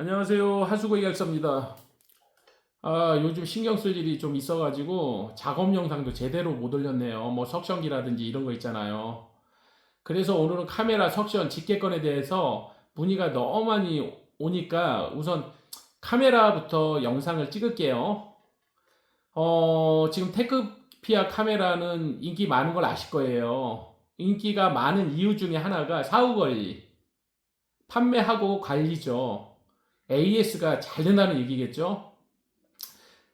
안녕하세요. 하수구 해결사입니다. 아, 요즘 신경 쓸 일이 좀 있어가지고 작업 영상도 제대로 못 올렸네요. 뭐 석션기라든지 이런 거 있잖아요. 그래서 오늘은 카메라 석션 직계건에 대해서 문의가 너무 많이 오니까 우선 카메라부터 영상을 찍을게요. 어, 지금 테크피아 카메라는 인기 많은 걸 아실 거예요. 인기가 많은 이유 중에 하나가 사후 관리, 판매하고 관리죠. AS가 잘 된다는 얘기겠죠?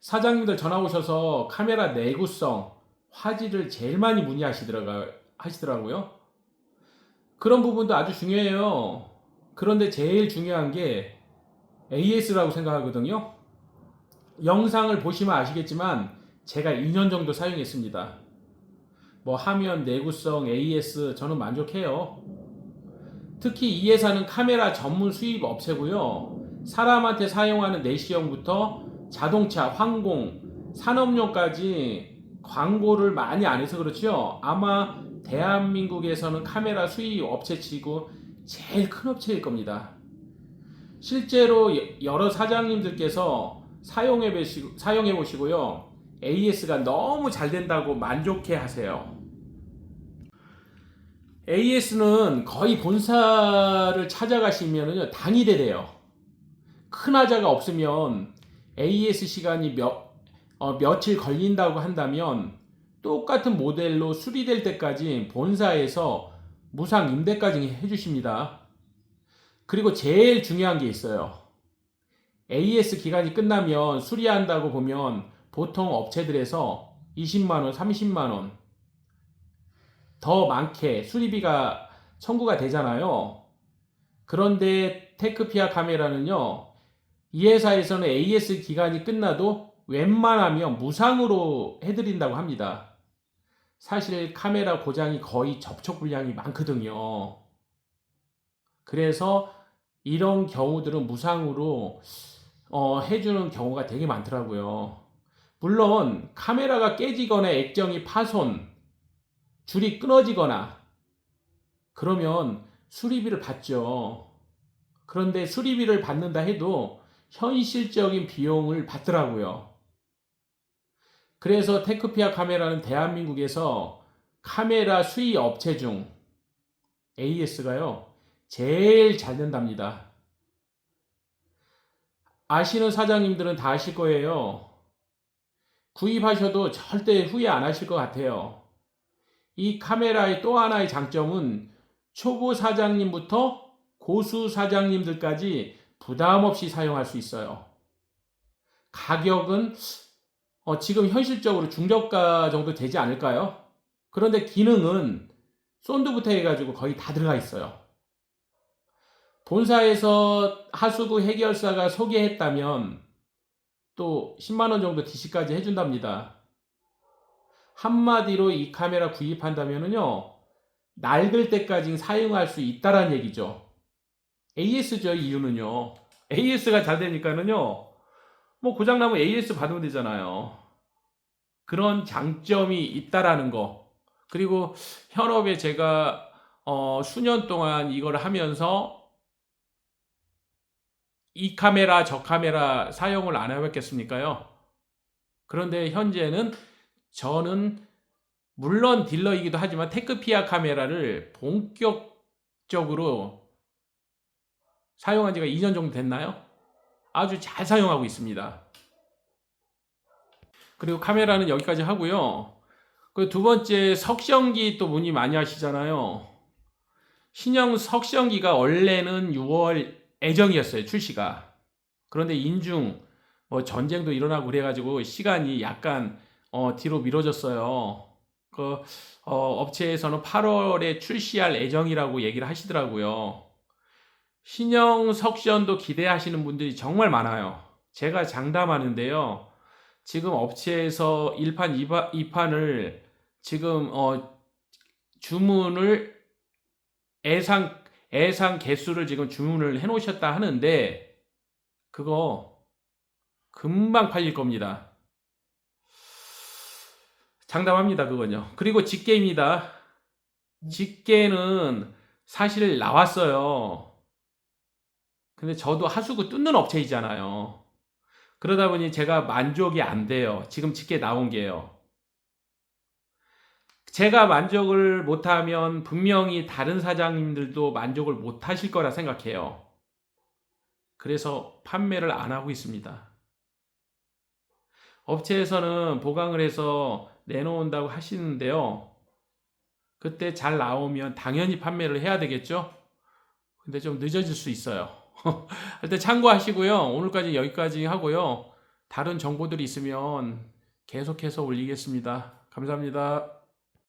사장님들 전화 오셔서 카메라 내구성, 화질을 제일 많이 문의하시더라고요. 하시더라고요. 그런 부분도 아주 중요해요. 그런데 제일 중요한 게 AS라고 생각하거든요. 영상을 보시면 아시겠지만 제가 2년 정도 사용했습니다. 뭐 화면 내구성, AS 저는 만족해요. 특히 이 회사는 카메라 전문 수입 업체고요. 사람한테 사용하는 내시형부터 자동차, 항공, 산업용까지 광고를 많이 안 해서 그렇죠. 아마 대한민국에서는 카메라 수입 업체치고 제일 큰 업체일 겁니다. 실제로 여러 사장님들께서 사용해 보시고, 사용해 보시고요. AS가 너무 잘 된다고 만족해 하세요. AS는 거의 본사를 찾아가시면요 당일에 돼요. 큰 하자가 없으면 AS 시간이 몇, 어, 며칠 걸린다고 한다면 똑같은 모델로 수리될 때까지 본사에서 무상 임대까지 해주십니다. 그리고 제일 중요한 게 있어요. AS 기간이 끝나면 수리한다고 보면 보통 업체들에서 20만원, 30만원 더 많게 수리비가 청구가 되잖아요. 그런데 테크피아 카메라는요, 이 회사에서는 AS 기간이 끝나도 웬만하면 무상으로 해드린다고 합니다. 사실 카메라 고장이 거의 접촉 불량이 많거든요. 그래서 이런 경우들은 무상으로 어, 해주는 경우가 되게 많더라고요. 물론 카메라가 깨지거나 액정이 파손, 줄이 끊어지거나 그러면 수리비를 받죠. 그런데 수리비를 받는다 해도 현실적인 비용을 받더라고요. 그래서 테크피아 카메라는 대한민국에서 카메라 수입 업체 중 AS가요, 제일 잘 된답니다. 아시는 사장님들은 다 아실 거예요. 구입하셔도 절대 후회 안 하실 것 같아요. 이 카메라의 또 하나의 장점은 초보 사장님부터 고수 사장님들까지 부담 없이 사용할 수 있어요. 가격은 어, 지금 현실적으로 중저가 정도 되지 않을까요? 그런데 기능은 쏜드부터 해가지고 거의 다 들어가 있어요. 본사에서 하수구 해결사가 소개했다면 또 10만원 정도 DC까지 해준답니다. 한마디로 이 카메라 구입한다면요, 낡을 때까지 사용할 수 있다란 얘기죠. AS죠, 이유는요. AS가 잘 되니까는요, 뭐 고장나면 AS 받으면 되잖아요. 그런 장점이 있다라는 거. 그리고 현업에 제가 어, 수년 동안 이걸 하면서 이 카메라 저 카메라 사용을 안 해봤겠습니까요? 그런데 현재는 저는 물론 딜러이기도 하지만 테크피아 카메라를 본격적으로 사용한 지가 2년 정도 됐나요? 아주 잘 사용하고 있습니다. 그리고 카메라는 여기까지 하고요. 그 두 번째 석션기 또 문의 많이 하시잖아요. 신형 석션기가 원래는 6월 애정이었어요 출시가. 그런데 인중 뭐 전쟁도 일어나고 그래가지고 시간이 약간 어, 뒤로 미뤄졌어요. 그 어, 업체에서는 8월에 출시할 예정이라고 얘기를 하시더라고요. 신형 석션도 기대하시는 분들이 정말 많아요. 제가 장담하는데요. 지금 업체에서 1판, 2판 을 지금 어, 주문을 애상 애상 개수를 지금 주문을 해 놓으셨다 하는데 그거 금방 팔릴 겁니다. 장담합니다, 그건요. 그리고 직계입니다. 직계는 사실 나왔어요. 근데 저도 하수구 뚫는 업체이잖아요. 그러다 보니 제가 만족이 안 돼요. 지금 집게 나온 게요. 제가 만족을 못하면 분명히 다른 사장님들도 만족을 못 하실 거라 생각해요. 그래서 판매를 안 하고 있습니다. 업체에서는 보강을 해서 내놓는다고 하시는데요. 그때 잘 나오면 당연히 판매를 해야 되겠죠? 근데 좀 늦어질 수 있어요. 하여튼 참고하시고요. 오늘까지 여기까지 하고요. 다른 정보들이 있으면 계속해서 올리겠습니다. 감사합니다.